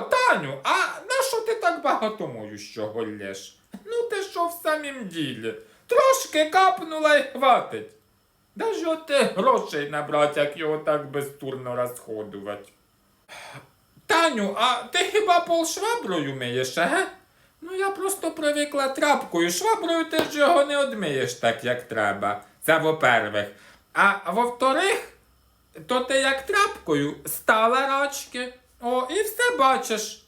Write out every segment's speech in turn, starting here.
Таню, а на що ти так багато моющого лєш? Ну ти що в самім ділі? Трошки капнула й хватить. Да ж от ти грошей набрати, як його так безтурно розходувати. Таню, а ти хіба пол шваброю миєш, ага? Ну я просто привикла трапкою. Шваброю ти ж його не одмиєш так, як треба. Це во-первых. А во-вторых, то ти як трапкою стала рачки. О, і все бачиш.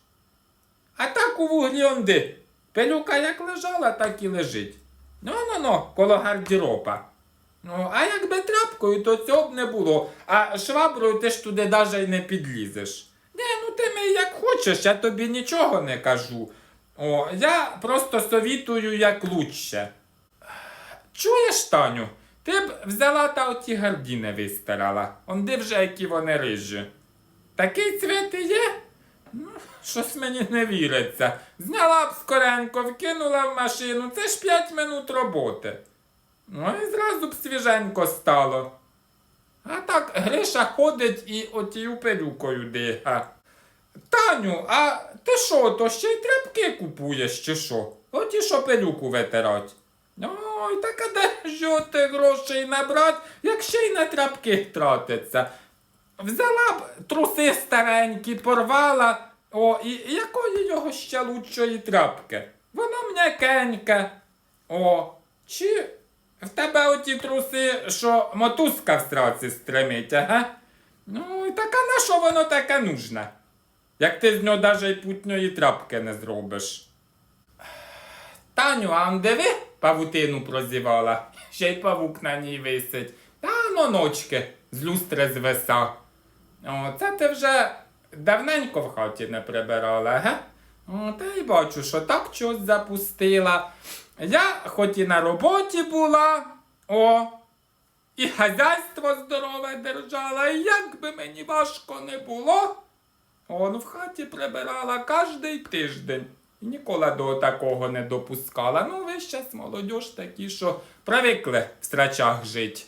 А так у вуглі онди. Пилюка як лежала, так і лежить. Ну ну ну, коло гардіропа. Ну, а якби трапкою, то цього б не було. А шваброю ти ж туди й не підлізеш. Ні, ну ти мій як хочеш, я тобі нічого не кажу. О, я просто совітую як лучше. Чуєш, Таню, ти б взяла та оті гардіни вистирала. Онди вже які вони рижі. Такий цвіт і є? Ну, щось мені не віриться. Зняла б скоренько, вкинула в машину. Це ж 5 минут роботи. Ну і зразу б свіженько стало. А так Гриша ходить і отію пилюкою дига. Таню, а ти що, то ще й тряпки купуєш, чи що? Оті, що пилюку витирать. Ой, так а де ж ти грошей набрать, як ще й на тряпки тратиться. Взяла б труси старенькі, порвала, о, і якої його ще лучшої тряпки? Воно м'якеньке. О, чи в тебе оті труси, що мотузка в страці стремить, ага? Ну, і така на що воно таке нужне? Як ти з нього навіть й путньої трапки не зробиш. Таню, а он диви, павутину прозівала. Ще й павук на ній висить. Та ну ночки з люстри звиса. О, це ти вже давненько в хаті не прибирала, ге? Та й бачу, що так щось запустила. Я хоч і на роботі була, о, і хазяйство здорове держала, і як би мені важко не було. Он в хаті прибирала кожний тиждень. І ніколи до такого не допускала. Ну, ви щас молодь такі, що привикли в страчах жить.